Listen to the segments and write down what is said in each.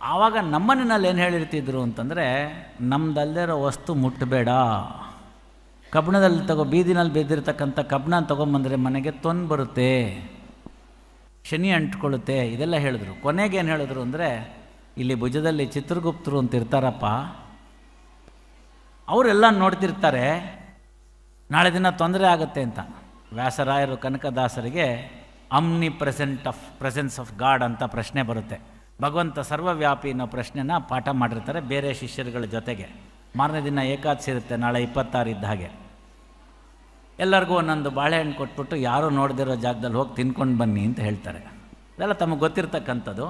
ಆವಾಗ ನಮ್ಮನಿನಲ್ಲಿ ಏನು ಹೇಳಿರ್ತಿದ್ರು ಅಂತಂದರೆ ನಮ್ದಲ್ಲದಿರೋ ವಸ್ತು ಮುಟ್ಟಬೇಡ ಕಬ್ಬಣದಲ್ಲಿ ತಗೋ, ಬೀದಿನಲ್ಲಿ ಬಿದ್ದಿರ್ತಕ್ಕಂಥ ಕಬ್ಬಣ ತೊಗೊಂಬಂದರೆ ಮನೆಗೆ ತೊಂದು ಬರುತ್ತೆ. ಶನಿ ಅಂಟ್ಕೊಳ್ಳುತ್ತೆ, ಇದೆಲ್ಲ ಹೇಳಿದ್ರು. ಕೊನೆಗೆ ಏನು ಹೇಳಿದ್ರು ಅಂದರೆ, ಇಲ್ಲಿ ಭುಜದಲ್ಲಿ ಚಿತ್ರಗುಪ್ತರು ಅಂತ ಇರ್ತಾರಪ್ಪ, ಅವರೆಲ್ಲ ನೋಡ್ತಿರ್ತಾರೆ, ನಾಳೆ ದಿನ ತೊಂದರೆ ಆಗುತ್ತೆ ಅಂತ. ವ್ಯಾಸರಾಯರು ಕನಕದಾಸರಿಗೆ omnipresent of presence of God ಅಂತ ಪ್ರಶ್ನೆ ಬರುತ್ತೆ. ಭಗವಂತ ಸರ್ವವ್ಯಾಪಿ ಅನ್ನೋ ಪ್ರಶ್ನೆನ ಪಾಠ ಮಾಡಿರ್ತಾರೆ ಬೇರೆ ಶಿಷ್ಯರುಗಳ ಜೊತೆಗೆ. ಮಾರನೇ ದಿನ ಏಕಾದಶಿ ಇರುತ್ತೆ, ನಾಳೆ ಇಪ್ಪತ್ತಾರು ಇದ್ದ ಹಾಗೆ. ಎಲ್ಲರಿಗೂ ಒಂದೊಂದು ಬಾಳೆಹಣ್ಣು ಕೊಟ್ಬಿಟ್ಟು ಯಾರೂ ನೋಡದಿರೋ ಜಾಗದಲ್ಲಿ ಹೋಗಿ ತಿನ್ಕೊಂಡು ಬನ್ನಿ ಅಂತ ಹೇಳ್ತಾರೆ. ಇದೆಲ್ಲ ತಮಗೆ ಗೊತ್ತಿರ್ತಕ್ಕಂಥದ್ದು.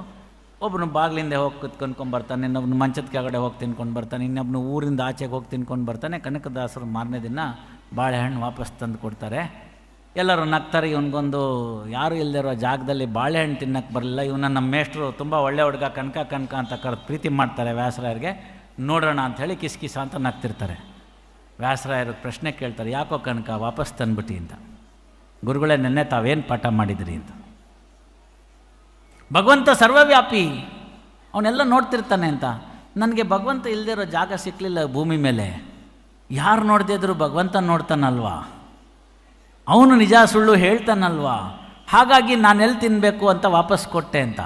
ಒಬ್ಬನು ಬಾಗಿಲಿಂದ ಹೋಗಿ ಕುತ್ಕೊಂಡ್ಕೊಂಡು ಬರ್ತಾನೆ, ಇನ್ನೊಬ್ನು ಮಂಚದ ಕೆಳಗಡೆ ಹೋಗಿ ತಿನ್ಕೊಂಡು ಬರ್ತಾನೆ, ಇನ್ನೊಬ್ನು ಊರಿಂದ ಆಚೆಗೆ ಹೋಗಿ ತಿನ್ಕೊಂಡು ಬರ್ತಾನೆ. ಕನಕದಾಸರು ಮಾರನೇ ದಿನ ಬಾಳೆಹಣ್ಣು ವಾಪಸ್ ತಂದು ಕೊಡ್ತಾರೆ. ಎಲ್ಲರೂ ನಗ್ತಾರೆ, ಇವನಿಗೊಂದು ಯಾರು ಇಲ್ಲದಿರೋ ಜಾಗದಲ್ಲಿ ಬಾಳೆಹಣ್ಣು ತಿನ್ನಕ್ಕೆ ಬರಲಿಲ್ಲ. ಇವನ ನಮ್ಮ ಮೇಷ್ಟ್ರು ತುಂಬ ಒಳ್ಳೆ ಹುಡುಗ, ಕನಕ ಕನಕ ಅಂತ ಕರೆದು ಪ್ರೀತಿ ಮಾಡ್ತಾರೆ ವ್ಯಾಸರಾಯರಿಗೆ. ನೋಡೋಣ ಅಂಥೇಳಿ ಕಿಸ್ ಕಿಸ ಅಂತ ನಗ್ತಿರ್ತಾರೆ. ವ್ಯಾಸರಾಯರು ಪ್ರಶ್ನೆ ಕೇಳ್ತಾರೆ, ಯಾಕೋ ಕನಕ ವಾಪಸ್ ತಂದ್ಬಿಟ್ಟು ಅಂತ. ಗುರುಗಳೇ, ನೆನ್ನೆ ತಾವೇನು ಪಾಠ ಮಾಡಿದ್ರಿ ಅಂತ. ಭಗವಂತ ಸರ್ವವ್ಯಾಪಿ. ಅವನೆಲ್ಲ ನೋಡ್ತಿರ್ತಾನೆ ಅಂತ. ನನಗೆ ಭಗವಂತ ಇಲ್ಲದೇ ಇರೋ ಜಾಗ ಸಿಕ್ಕಲಿಲ್ಲ ಭೂಮಿ ಮೇಲೆ. ಯಾರು ನೋಡದೇ ಇದ್ರು ಭಗವಂತ ನೋಡ್ತಾನಲ್ವಾ? ಅವನು ನಿಜ ಸುಳ್ಳು ಹೇಳ್ತಾನಲ್ವಾ? ಹಾಗಾಗಿ ನಾನೆಲ್ಲಿ ತಿನ್ನಬೇಕು ಅಂತ ವಾಪಸ್ ಕೊಟ್ಟೆ ಅಂತ.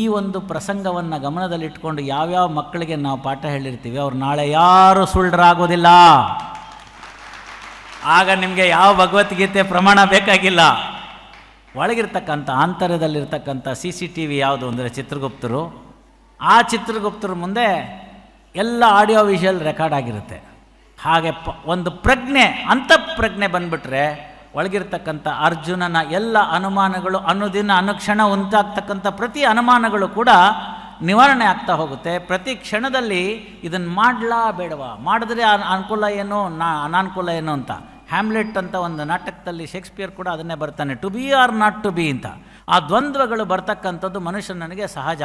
ಈ ಒಂದು ಪ್ರಸಂಗವನ್ನು ಗಮನದಲ್ಲಿಟ್ಕೊಂಡು ಯಾವ್ಯಾವ ಮಕ್ಕಳಿಗೆ ನಾವು ಪಾಠ ಹೇಳಿರ್ತೀವಿ, ಅವ್ರು ನಾಳೆ ಯಾರು ಸುಳ್ಳರಾಗೋದಿಲ್ಲ. ಆಗ ನಿಮಗೆ ಯಾವ ಭಗವದ್ಗೀತೆ ಪ್ರಮಾಣ ಬೇಕಾಗಿಲ್ಲ. ಒಳಗಿರ್ತಕ್ಕಂಥ ಆಂತರ್ಯದಲ್ಲಿರ್ತಕ್ಕಂಥ ಸಿ ಸಿ ಟಿ ವಿ ಯಾವುದು ಅಂದರೆ ಚಿತ್ರಗುಪ್ತರು. ಆ ಚಿತ್ರಗುಪ್ತರ ಮುಂದೆ ಎಲ್ಲ ಆಡಿಯೋ ವಿಷುವಲ್ ರೆಕಾರ್ಡ್ ಆಗಿರುತ್ತೆ. ಹಾಗೆ ಪ ಒಂದು ಪ್ರಜ್ಞೆ, ಅಂತಃಪ್ರಜ್ಞೆ ಬಂದ್ಬಿಟ್ರೆ ಒಳಗಿರ್ತಕ್ಕಂಥ ಅರ್ಜುನನ ಎಲ್ಲ ಅನುಮಾನಗಳು ಅನುದಿನ ಅನುಕ್ಷಣ ಉಂಟಾಗ್ತಕ್ಕಂಥ ಪ್ರತಿ ಅನುಮಾನಗಳು ಕೂಡ ನಿವಾರಣೆ ಆಗ್ತಾ ಹೋಗುತ್ತೆ. ಪ್ರತಿ ಕ್ಷಣದಲ್ಲಿ ಇದನ್ನು ಮಾಡಲಾ ಬೇಡವಾ? ಮಾಡಿದ್ರೆ ಅನ್- ಅನುಕೂಲ ಏನು? ನಾ, ಅನಾನುಕೂಲ ಏನು ಅಂತ. ಹ್ಯಾಮ್ಲೆಟ್ ಅಂತ ಒಂದು ನಾಟಕದಲ್ಲಿ ಶೇಕ್ಸ್ಪಿಯರ್ ಕೂಡ ಅದನ್ನೇ ಬರ್ತಾನೆ, to be or not to be ಅಂತ. ಆ ದ್ವಂದ್ವಗಳು ಬರ್ತಕ್ಕಂಥದ್ದು ಮನುಷ್ಯನಿಗೆ ಸಹಜ.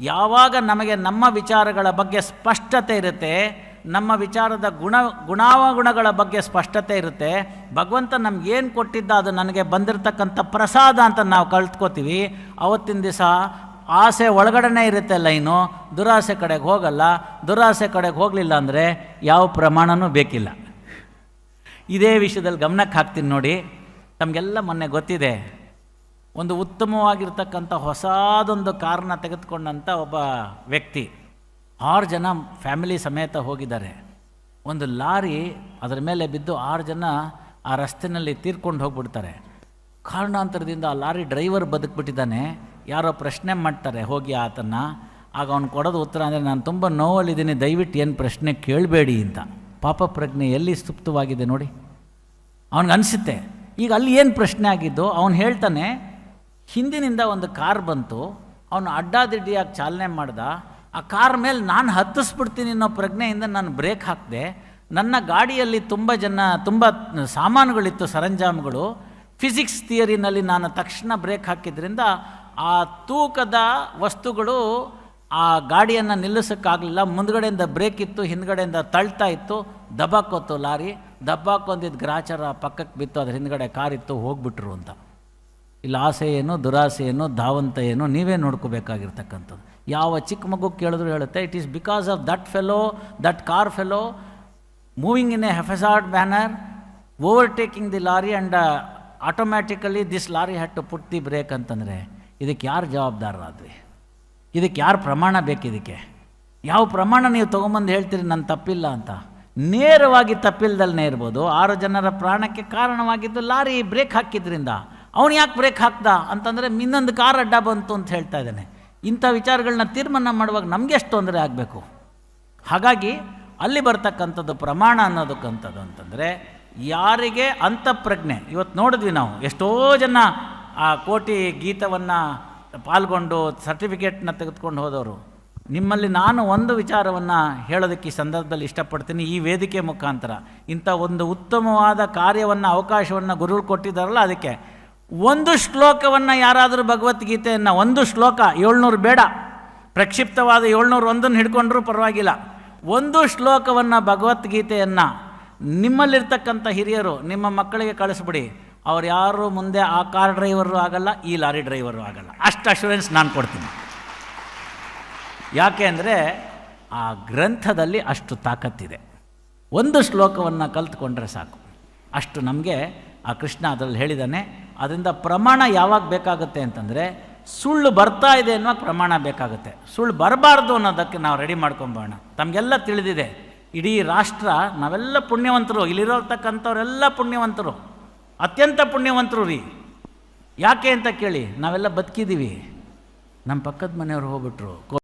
ಯಾವಾಗ ನಮಗೆ ನಮ್ಮ ವಿಚಾರಗಳ ಬಗ್ಗೆ ಸ್ಪಷ್ಟತೆ ಇರುತ್ತೆ ನಮ್ಮ ವಿಚಾರದ ಗುಣ, ಗುಣಾವಗುಣಗಳ ಬಗ್ಗೆ ಸ್ಪಷ್ಟತೆ ಇರುತ್ತೆ. ಭಗವಂತ ನಮ್ಗೇನು ಕೊಟ್ಟಿದ್ದ ಅದು ನನಗೆ ಬಂದಿರತಕ್ಕಂಥ ಪ್ರಸಾದ ಅಂತ ನಾವು ಕಲ್ತ್ಕೋತೀವಿ ಅವತ್ತಿನ ದಿವಸ ಆಸೆ ಒಳಗಡೆನೇ ಇರುತ್ತೆ ಲೈನು. ದುರಾಸೆ ಕಡೆಗೆ ಹೋಗಲ್ಲ. ದುರಾಸೆ ಕಡೆಗೆ ಹೋಗಲಿಲ್ಲ ಅಂದರೆ ಯಾವ ಪ್ರಮಾಣವೂ ಬೇಕಿಲ್ಲ. ಇದೇ ವಿಷಯದಲ್ಲಿ ಗಮನಕ್ಕೆ ಹಾಕ್ತೀನಿ ನೋಡಿ. ತಮಗೆಲ್ಲ ಮೊನ್ನೆ ಗೊತ್ತಿದೆ. ಒಂದು ಉತ್ತಮವಾಗಿರ್ತಕ್ಕಂಥ ಹೊಸದೊಂದು ಕಾರಣ ತೆಗೆದುಕೊಂಡಂಥ ಒಬ್ಬ ವ್ಯಕ್ತಿ. ಆರು ಜನ ಫ್ಯಾಮಿಲಿ ಸಮೇತ ಹೋಗಿದ್ದಾರೆ. ಒಂದು ಲಾರಿ ಅದರ ಮೇಲೆ ಬಿದ್ದು ಆರು ಜನ ಆ ರಸ್ತೆಯಲ್ಲಿ ತೀರ್ಕೊಂಡು ಹೋಗ್ಬಿಡ್ತಾರೆ. ಕಾರಣಾಂತರದಿಂದ ಆ ಲಾರಿ ಡ್ರೈವರ್ ಬದುಕ್ಬಿಟ್ಟಿದ್ದಾನೆ. ಯಾರೋ ಪ್ರಶ್ನೆ ಮಾಡ್ತಾರೆ, ಹೋಗಿ ಆತನ ಆಗ ಅವ್ನು ಕೊಡೋದು ಉತ್ತರ ಅಂದರೆ, ನಾನು ತುಂಬ ನೋವಲ್ಲಿದ್ದೀನಿ, ದಯವಿಟ್ಟು ಏನು ಪ್ರಶ್ನೆ ಕೇಳಬೇಡಿ ಅಂತ. ಪಾಪ ಪ್ರಜ್ಞೆ ಎಲ್ಲಿ ಸುಪ್ತವಾಗಿದೆ ನೋಡಿ. ಅವನಿಗೆ ಅನಿಸುತ್ತೆ, ಈಗ ಅಲ್ಲಿ ಏನು ಪ್ರಶ್ನೆ ಆಗಿದ್ದು? ಅವನು ಹೇಳ್ತಾನೆ, ಹಿಂದಿನಿಂದ ಒಂದು ಕಾರ್ ಬಂತು, ಅವನು ಅಡ್ಡಾದಿಡ್ಡಿಯಾಗಿ ಚಾಲನೆ ಮಾಡ್ದ ಆ ಕಾರ್ ಮೇಲೆ ನಾನು ಹತ್ತಿಸ್ಬಿಡ್ತೀನಿ ಅನ್ನೋ ಪ್ರಜ್ಞೆಯಿಂದ ನಾನು ಬ್ರೇಕ್ ಹಾಕಿದೆ. ನನ್ನ ಗಾಡಿಯಲ್ಲಿ ತುಂಬ ಜನ, ತುಂಬ ಸಾಮಾನುಗಳಿತ್ತು, ಸರಂಜಾಮುಗಳು. ಫಿಸಿಕ್ಸ್ ಥಿಯರಿನಲ್ಲಿ ನಾನು ತಕ್ಷಣ ಬ್ರೇಕ್ ಹಾಕಿದ್ರಿಂದ ಆ ತೂಕದ ವಸ್ತುಗಳು ಆ ಗಾಡಿಯನ್ನು ನಿಲ್ಲಿಸೋಕ್ಕಾಗಲಿಲ್ಲ. ಮುಂದ್ಗಡೆಯಿಂದ ಬ್ರೇಕ್ ಇತ್ತು, ಹಿಂದ್ಗಡೆಯಿಂದ ತಳ್ತಾ ಇತ್ತು. ದಬ್ಬಾಕೋತು ಲಾರಿ ದಬ್ಬಾಕೊಂದಿದ್ದ ಗ್ರಾಚಾರ ಪಕ್ಕಕ್ಕೆ ಬಿತ್ತು, ಅದ್ರ ಹಿಂದ್ಗಡೆ ಕಾರ್ ಇತ್ತು, ಹೋಗ್ಬಿಟ್ರು ಅಂತ. ಇಲ್ಲಿ ಆಸೆ ಏನು ದುರಾಸೆ ಏನು ಧಾವಂತ ಏನು ನೀವೇ ನೋಡ್ಕೋಬೇಕಾಗಿರ್ತಕ್ಕಂಥದ್ದು. ಯಾವ ಚಿಕ್ಕ ಮಗು ಕೇಳಿದ್ರು ಹೇಳುತ್ತೆ it is because of that fellow that car fellow moving in a haphazard manner overtaking the lorry and automatically this lorry had to put the brake ಅಂತಂದರೆ, ಇದಕ್ಕೆ ಯಾರು ಜವಾಬ್ದಾರರಾದ್ರಿ ಇದಕ್ಕೆ ಯಾರು ಪ್ರಮಾಣ ಬೇಕಿದಕ್ಕೆ ಯಾವ ಪ್ರಮಾಣ ನೀವು ತೊಗೊಂಬಂದು ಹೇಳ್ತೀರಿ ನನ್ನ ತಪ್ಪಿಲ್ಲ ಅಂತ? ನೇರವಾಗಿ ತಪ್ಪಿಲ್ದಲ್ಲೇ ಇರ್ಬೋದು ಆರು ಜನರ ಪ್ರಾಣಕ್ಕೆ ಕಾರಣವಾಗಿದ್ದು ಲಾರಿ ಬ್ರೇಕ್ ಹಾಕಿದ್ರಿಂದ, ಅವನು ಯಾಕೆ ಬ್ರೇಕ್ ಹಾಕ್ದ? ಅಂತಂದರೆ ಇನ್ನೊಂದು ಕಾರ್ ಅಡ್ಡ ಬಂತು ಅಂತ ಹೇಳ್ತಾ ಇದ್ದಾನೆ. ಇಂಥ ವಿಚಾರಗಳನ್ನ ತೀರ್ಮಾನ ಮಾಡುವಾಗ ನಮಗೆ ಎಷ್ಟು ತೊಂದರೆ ಆಗಬೇಕು? ಹಾಗಾಗಿ ಅಲ್ಲಿ ಬರ್ತಕ್ಕಂಥದ್ದು ಪ್ರಮಾಣ ಅನ್ನೋದಕ್ಕಂಥದ್ದು ಅಂತಂದರೆ, ಯಾರಿಗೆ ಅಂತಃಪ್ರಜ್ಞೆ, ಇವತ್ತು ನೋಡಿದ್ವಿ ನಾವು, ಎಷ್ಟೋ ಜನ ಆ ಕೋಟಿ ಗೀತವನ್ನು ಪಾಲ್ಗೊಂಡು ಸರ್ಟಿಫಿಕೇಟ್ನ ತೆಗೆದುಕೊಂಡು ಹೋದವರು. ನಿಮ್ಮಲ್ಲಿ ನಾನು ಒಂದು ವಿಚಾರವನ್ನು ಹೇಳೋದಕ್ಕೆ ಈ ಸಂದರ್ಭದಲ್ಲಿ ಇಷ್ಟಪಡ್ತೀನಿ, ಈ ವೇದಿಕೆ ಮುಖಾಂತರ. ಇಂಥ ಒಂದು ಉತ್ತಮವಾದ ಕಾರ್ಯವನ್ನು, ಅವಕಾಶವನ್ನು ಗುರುಗಳು ಕೊಟ್ಟಿದ್ದಾರಲ್ಲ ಅದಕ್ಕೆ. ಒಂದು ಶ್ಲೋಕವನ್ನು ಯಾರಾದರೂ ಭಗವದ್ಗೀತೆಯನ್ನು, ಒಂದು ಶ್ಲೋಕ, ಏಳ್ನೂರು ಬೇಡ. ಪ್ರಕ್ಷಿಪ್ತವಾದ ಏಳ್ನೂರು ಒಂದನ್ನು ಹಿಡ್ಕೊಂಡ್ರೂ ಪರವಾಗಿಲ್ಲ. ಒಂದು ಶ್ಲೋಕವನ್ನು ಭಗವದ್ಗೀತೆಯನ್ನು ನಿಮ್ಮಲ್ಲಿರ್ತಕ್ಕಂಥ ಹಿರಿಯರು, ನಿಮ್ಮ ಮಕ್ಕಳಿಗೆ ಕಳಿಸ್ಬಿಡಿ. ಅವ್ರು ಯಾರು ಮುಂದೆ ಆ ಕಾರ್ ಡ್ರೈವರು ಆಗಲ್ಲ, ಈ ಲಾರಿ ಡ್ರೈವರು ಆಗಲ್ಲ. ಅಷ್ಟು ಅಶ್ಯೂರೆನ್ಸ್ ನಾನು ಕೊಡ್ತೀನಿ. ಯಾಕೆ ಅಂದರೆ, ಆ ಗ್ರಂಥದಲ್ಲಿ ಅಷ್ಟು ತಾಕತ್ತಿದೆ. ಒಂದು ಶ್ಲೋಕವನ್ನು ಕಲ್ತ್ಕೊಂಡ್ರೆ ಸಾಕು. ಅಷ್ಟು ನಮಗೆ ಆ ಕೃಷ್ಣ ಅದರಲ್ಲಿ ಹೇಳಿದ್ದಾನೆ ಅದರಿಂದ ಪ್ರಮಾಣ ಯಾವಾಗ ಬೇಕಾಗುತ್ತೆ ಅಂತಂದರೆ ಸುಳ್ಳು ಬರ್ತಾ ಇದೆ ಅನ್ನೋ ಪ್ರಮಾಣ ಬೇಕಾಗುತ್ತೆ. ಸುಳ್ಳು ಬರಬಾರ್ದು ಅನ್ನೋದಕ್ಕೆ ನಾವು ರೆಡಿ ಮಾಡ್ಕೊಂಬೋಣ ತಮಗೆಲ್ಲ ತಿಳಿದಿದೆ. ಇಡೀ ರಾಷ್ಟ್ರ, ನಾವೆಲ್ಲ ಪುಣ್ಯವಂತರು, ಇಲ್ಲಿರೋತಕ್ಕಂಥವರೆಲ್ಲ ಪುಣ್ಯವಂತರು. ಅತ್ಯಂತ ಪುಣ್ಯವಂತರು ರೀ. ಯಾಕೆ ಅಂತ ಕೇಳಿ, ನಾವೆಲ್ಲ ಬದುಕಿದ್ದೀವಿ. ನಮ್ಮ ಪಕ್ಕದ ಮನೆಯವರು ಹೋಗ್ಬಿಟ್ರು.